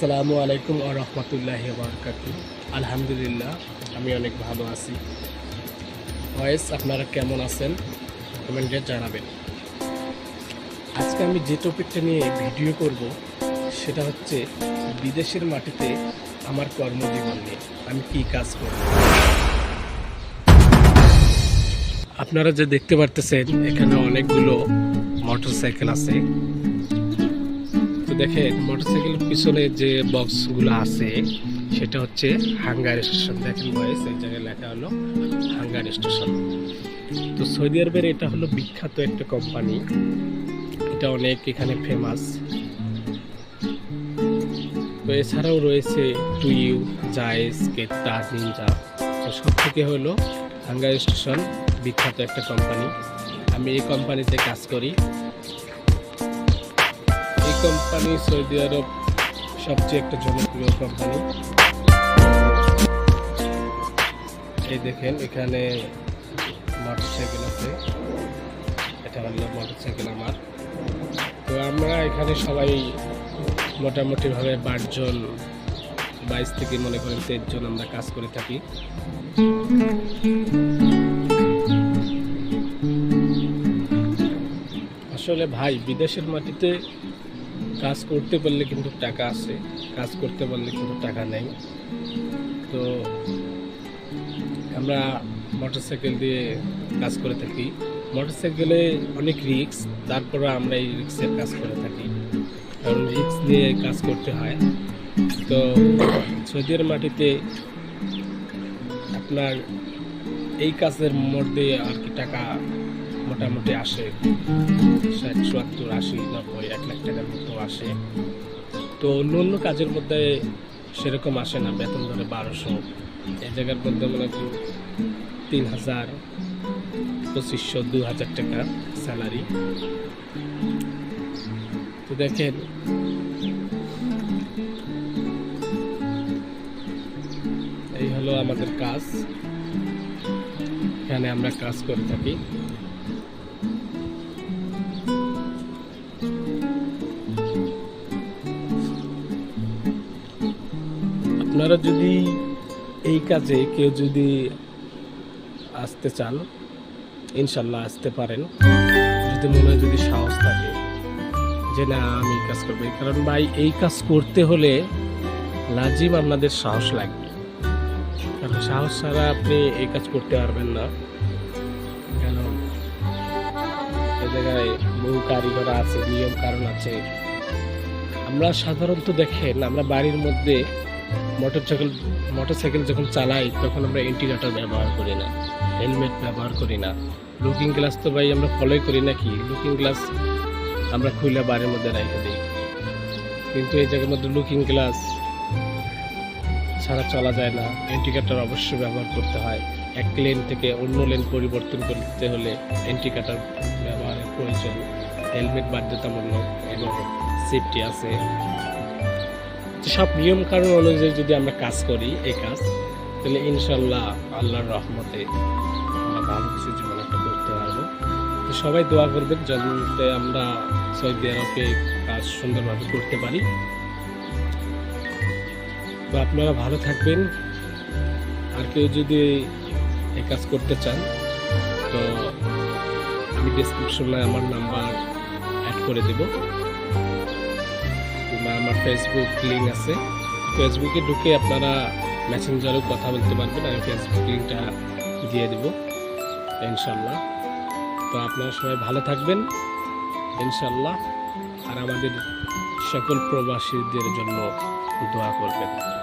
আসসালামু আলাইকুম ও রহমতুল্লাহ বারকাত আলহামদুলিল্লাহ, আমি অনেক ভালো আছি। ভয়েস আপনারা কেমন আছেন? কমেন্টে জানাবেন। আজকে আমি যে টপিকটা নিয়ে ভিডিও করব, সেটা হচ্ছে বিদেশের মাটিতে আমার কর্মজীবন নিয়ে। আমি কি কাজ করব? আপনারা যে দেখতে পারতেছেন, এখানে অনেকগুলো মোটরসাইকেল আছে। দেখেন মোটরসাইকেলের পিছনে যে বক্সগুলো আছে, সেটা হচ্ছে হাঙ্গার স্টেশন দেখেন বয়স এই জায়গায় লেখা হলো হাঙ্গার স্টেশন তো সৌদি আরবের এটা হলো বিখ্যাত একটা কোম্পানি এটা অনেক এখানে ফেমাস তো এছাড়াও রয়েছে টুইউ জায়েস কেতা নিনজা তো সব থেকে হলো হাঙ্গার স্টেশন বিখ্যাত একটা কোম্পানি আমি এই কোম্পানিতে কাজ করি। কোম্পানি সৌদি আরব সবচেয়ে একটা জনপ্রিয় কোম্পানি। এই দেখেন, এখানে মোটরসাইকেল আছে। এটা হলো মোটরসাইকেল আমার। তো আমরা এখানে সবাই মোটামুটিভাবে বারোজন, বাইশ থেকে মনে করেন তেইশ জন আমরা কাজ করে থাকি। আসলে ভাই, বিদেশের মাটিতে কাজ করতে পারলে কিন্তু টাকা আছে কাজ করতে পারলে কিন্তু টাকা নেই। তো আমরা মোটরসাইকেল দিয়ে কাজ করে থাকি। মোটরসাইকেলে অনেক রিক্স তারপরে আমরা এই রিক্সের কাজ করে থাকি। কারণ রিক্স দিয়ে কাজ করতে হয়। তো সৌদির মাটিতে আপনার এই কাজের মধ্যে আর কি টাকা মোটামুটি আসে। ষাট চুয়াত্তর আশি, নব্বই, এক লাখ টাকার মতো আসে। তো অন্য অন্য কাজের মধ্যে সেরকম আসে না, বেতন ধরে বারোশো। এই জায়গার মধ্যে মনে করি তিন হাজার পঁচিশশো, দু হাজার টাকা স্যালারি। তো দেখেন, এই হলো আমাদের কাজ। এখানে আমরা কাজ করে থাকি। আপনারা যদি এই কাজে কেউ যদি আসতে চান, ইনশাল্লাহ আসতে পারেন। যদি মনে যদি সাহস থাকে যে না, আমি এই কাজ করব। কারণ ভাই, এই কাজ করতে হলে লাজিম আপনাদের সাহস লাগবে। কারণ সাহস ছাড়া আপনি এই কাজ করতে পারবেন না। কেন? এ জায়গায় বহু কারিগর আছে, নিয়ম কারণ আছে। আমরা সাধারণত দেখেন, আমরা বাড়ির মধ্যে মোটরসাইকেল মোটরসাইকেল যখন চালাই, তখন আমরা ইন্ডিকেটর ব্যবহার করি না হেলমেট ব্যবহার করি না। লুকিং গ্লাস তো ভাই আমরা ফলোই করি নাকি? লুকিং গ্লাস আমরা খুলে বাড়ির মধ্যে রেখে দিই। কিন্তু এই জায়গার মধ্যে লুকিং গ্লাস ছাড়া চলা যায় না। ইন্ডিকেটর অবশ্যই ব্যবহার করতে হয়। এক লেন থেকে অন্য লেন পরিবর্তন করতে হলে ইন্ডিকেটর ব্যবহারের প্রয়োজন। হেলমেট বাধ্যতামূলক এবং সেফটি আছে। সব নিয়ম কানুন অনুযায়ী যদি আমরা কাজ করি এই কাজ, তাহলে ইনশাল্লাহ আল্লাহর রহমতে আমরা ভালো কিছু জীবন একটা করতে পারব। তো সবাই দোয়া করবেন যাতে আমরা সৌদি আরবে কাজ সুন্দরভাবে করতে পারি। তো আপনারা ভালো থাকবেন। আর কেউ যদি এই কাজ করতে চান, তো আমি ডিসক্রিপশনে আমার নাম্বার অ্যাড করে দেবো। কিংবা আমার ফেসবুক লিঙ্ক আছে। ফেসবুকে ঢুকে আপনারা মেসেঞ্জারেও কথা বলতে পারবেন। আমি ফেসবুক লিঙ্কটা দিয়ে দেব, ইনশাল্লাহ। তো আপনারা সবাই ভালো থাকবেন, ইনশাল্লাহ। আর আমাদের সকল প্রবাসীদের জন্য দোয়া করবেন।